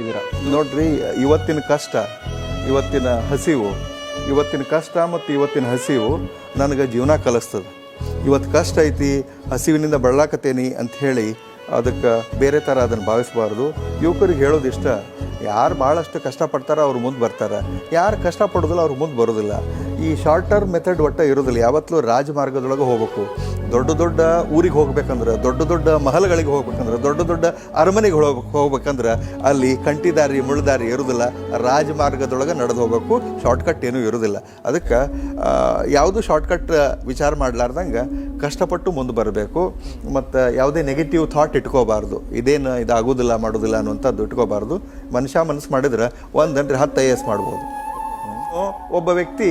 ಇದ್ದೀರಾ ನೋಡ್ರಿ, ಇವತ್ತಿನ ಕಷ್ಟ, ಇವತ್ತಿನ ಹಸಿವು, ಇವತ್ತಿನ ಕಷ್ಟ ಮತ್ತು ಇವತ್ತಿನ ಹಸಿವು ನನಗೆ ಜೀವನ ಕಲಿಸ್ತದೆ. ಇವತ್ತು ಕಷ್ಟ ಐತಿ, ಹಸಿವಿನಿಂದ ಬಳಲಾಕತ್ತೇನಿ ಹೇಳಿ ಅದಕ್ಕೆ ಬೇರೆ ಥರ ಅದನ್ನು ಭಾವಿಸಬಾರ್ದು. ಯುವಕರಿಗೆ ಹೇಳೋದು ಇಷ್ಟ, ಯಾರು ಭಾಳಷ್ಟು ಕಷ್ಟಪಡ್ತಾರೋ ಅವ್ರು ಮುಂದೆ ಬರ್ತಾರೆ. ಯಾರು ಕಷ್ಟಪಡೋದಿಲ್ಲ ಅವ್ರು ಮುಂದೆ ಬರೋದಿಲ್ಲ. ಈ ಶಾರ್ಟ್ ಟರ್ಮ್ ಮೆಥಡ್ ಒಟ್ಟ ಇರೋದಿಲ್ಲ. ಯಾವತ್ತೂ ರಾಜಮಾರ್ಗದೊಳಗೆ ಹೋಗ್ಬೇಕು. ದೊಡ್ಡ ದೊಡ್ಡ ಊರಿಗೆ ಹೋಗ್ಬೇಕಂದ್ರೆ, ದೊಡ್ಡ ದೊಡ್ಡ ಮಹಲ್ಗಳಿಗೆ ಹೋಗ್ಬೇಕಂದ್ರೆ, ದೊಡ್ಡ ದೊಡ್ಡ ಅರಮನೆಗೆ ಹೋಗ್, ಹೋಗ್ಬೇಕಂದ್ರೆ ಅಲ್ಲಿ ಕಂಟಿದಾರಿ ಮುಳ್ಳುದಾರಿ ಇರೋದಿಲ್ಲ. ರಾಜಮಾರ್ಗದೊಳಗೆ ನಡೆದು ಹೋಗಬೇಕು. ಶಾರ್ಟ್ಕಟ್ ಏನೂ ಇರೋದಿಲ್ಲ. ಅದಕ್ಕೆ ಯಾವುದು ಶಾರ್ಟ್ಕಟ್ ವಿಚಾರ ಮಾಡಲಾರ್ದಂಗೆ ಕಷ್ಟಪಟ್ಟು ಮುಂದೆ ಬರಬೇಕು. ಮತ್ತು ಯಾವುದೇ ನೆಗೆಟಿವ್ ಥಾಟ್ ಇಟ್ಕೋಬಾರ್ದು. ಇದೇನು ಇದಾಗೋದಿಲ್ಲ, ಮಾಡೋದಿಲ್ಲ ಅನ್ನುವಂಥದ್ದು ಇಟ್ಕೋಬಾರ್ದು. ಮನುಷ್ಯ ಮನಸ್ಸು ಮಾಡಿದ್ರೆ ಒಂದಂದ್ರೆ ಹತ್ತು ಐ ಎಸ್ ಮಾಡ್ಬೋದು. ಒಬ್ಬ ವ್ಯಕ್ತಿ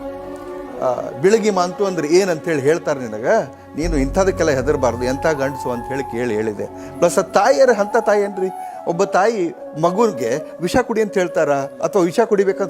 ಬಿಳಗಿ ಮಾಂತು ಅಂದ್ರೆ ಏನಂತೇಳಿ ಹೇಳ್ತಾರೆ ನಿನಗೆ? ನೀನು ಇಂಥದಕ್ಕೆಲ್ಲ ಹೆದರಬಾರ್ದು. ಎಂಥ ಗಂಡಸು ಅಂತ ಹೇಳಿ ಕೇಳಿ ಹೇಳಿದೆ. ಪ್ಲಸ್ ಆ ತಾಯಿಯರ ಅಂಥ ತಾಯಿ ಏನ್ರಿ? ಒಬ್ಬ ತಾಯಿ ಮಗುವಿಗೆ ವಿಷ ಕುಡಿ ಅಂತ ಹೇಳ್ತಾರ? ಅಥವಾ ವಿಷ ಕುಡಿಬೇಕಂತ